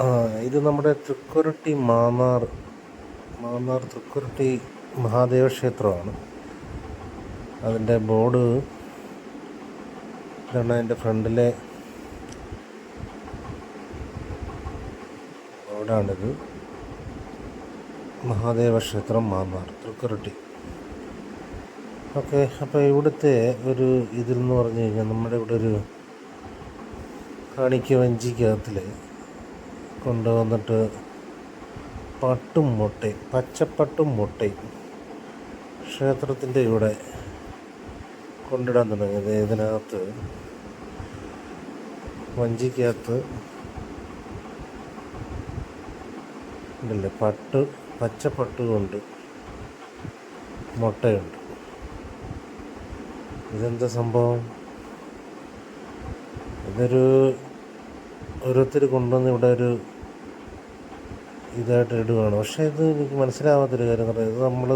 ആ ഇത് നമ്മുടെ തൃക്കുരുട്ടി മാന്നാർ മാന്നാർ തൃക്കുരുട്ടി മഹാദേവ ക്ഷേത്രമാണ്. അതിന്റെ ബോർഡ് ഇതാണ് അതിന്റെ ഫ്രണ്ടിലെ ബോർഡാണിത്. മഹാദേവ ക്ഷേത്രം മാന്നാർ തൃക്കുരുട്ടി. ഓക്കെ അപ്പോൾ ഇവിടുത്തെ ഒരു ഇതിൽ എന്ന് പറഞ്ഞു കഴിഞ്ഞാൽ നമ്മുടെ ഇവിടെ ഒരു കാണിക്ക വഞ്ചിക്കകത്തിൽ കൊണ്ടുവന്നിട്ട് പട്ടും മുട്ടയും പച്ചപ്പട്ടും മുട്ടയും ക്ഷേത്രത്തിന്റെ ഇവിടെ കൊണ്ടിടാൻ തുടങ്ങിയത്. ഇതിനകത്ത് വഞ്ചിക്കകത്ത് ഉണ്ടല്ലേ? പട്ട് പച്ചപ്പട്ട് കൊണ്ട് മുട്ടയുണ്ട്. ഇതെന്താ സംഭവം? ഇതൊരു ഓരോരുത്തർ കൊണ്ടുവന്ന് ഇവിടെ ഒരു ഇതായിട്ട് ഇടുകയാണ് പക്ഷേ ഇത് എനിക്ക് മനസ്സിലാവാത്തൊരു കാര്യം എന്ന് പറയുന്നത് നമ്മൾ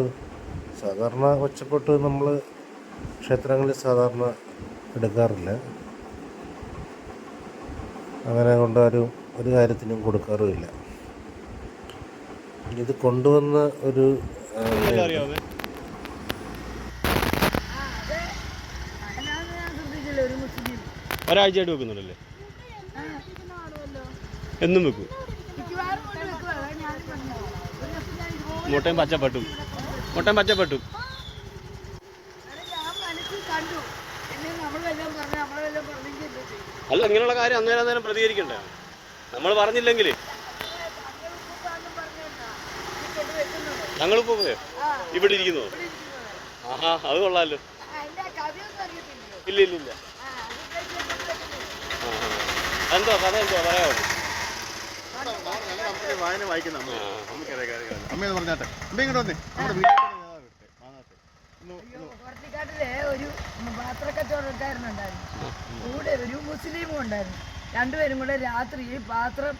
സാധാരണ ഒച്ചപ്പെട്ട് നമ്മൾ ക്ഷേത്രങ്ങളിൽ സാധാരണ എടുക്കാറില്ല. അങ്ങനെ കൊണ്ടാരും ഒരു കാര്യത്തിനും കൊടുക്കാറുമില്ല ഇത് കൊണ്ടുവന്ന ഒരു ഒരാഴ്ചയായിട്ട് വെക്കുന്നുണ്ടല്ലേ? എന്നും വെക്കും. മുട്ടയും പച്ചപ്പട്ടും. മുട്ടയും പച്ചപ്പട്ടും. അല്ല ഇങ്ങനെയുള്ള കാര്യം അന്നേരം അന്നേരം പ്രതികരിക്കണ്ടേ. നമ്മൾ പറഞ്ഞില്ലെങ്കിൽ. ഞങ്ങൾ ആ ഇവിടെ ഇരിക്കുന്നു. ആഹാ അത് കൊള്ളാലോ. ഇല്ല ഇല്ല ഇല്ല. എന്തോ കഥ എന്തോ? പറയാമോ? വായന വായിക്കുന്ന അമ്മ ആ. അമ്മയെന്ന് പറഞ്ഞാട്ടെ. അമ്മ ഇങ്ങോട്ട് വന്നേ. നമ്മുടെ കോർത്തിക്കാട്ടിലെ ഒരു പാത്രക്കച്ചവടക്കാരനുണ്ടായിരുന്നു. കൂടെ ഒരു മുസ്ലിമും ഉണ്ടായിരുന്നു. രണ്ടുപേരും കൂടെ രാത്രി പാത്രം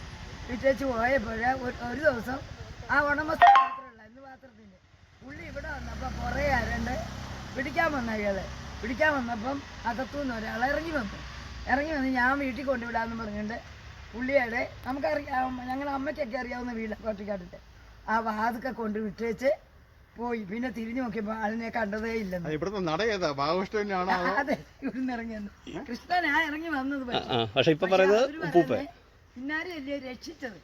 വിറ്റേച്ച് പോയപ്പോഴ ഒരു ഒരു ദിവസം ആ ഉണമസ്ഥ പാത്രമുണ്ടായിരുന്നു പാത്രത്തിന്റെ. പുള്ളി ഇവിടെ വന്നപ്പോൾ കുറേ ആരണ്ട് പിടിക്കാൻ വന്ന അയാളെ പിടിക്കാൻ വന്നപ്പം അകത്തുനിന്ന് ഒരാൾ ഇറങ്ങി വന്നു. ഇറങ്ങി വന്ന് ഞാൻ വീട്ടിൽ കൊണ്ടുവിടാമെന്ന് പറഞ്ഞുകൊണ്ട് പുള്ളിയുടെ നമുക്കറിയാം ഞങ്ങളുടെ അമ്മയ്ക്കൊക്കെ അറിയാവുന്ന വീട് കോട്ടിക്കാട്ടിന്റെ ആ വാതൊക്കെ കൊണ്ട് വിട്ടേച്ച് പോയി. പിന്നെ തിരിഞ്ഞു നോക്കിയപ്പോൾ അതിനെ കണ്ടതേ ഇല്ലെന്ന്. ഇവിടുത്തെ നട ഏതാ? അതെ? ഇവിടുന്ന് കൃഷ്ണനാ ഇറങ്ങി വന്നത് പിന്നാരെ പക്ഷെ ഇപ്പൊ പറയുന്നത് പിന്നാരെയല്ലേ രക്ഷിച്ചത്?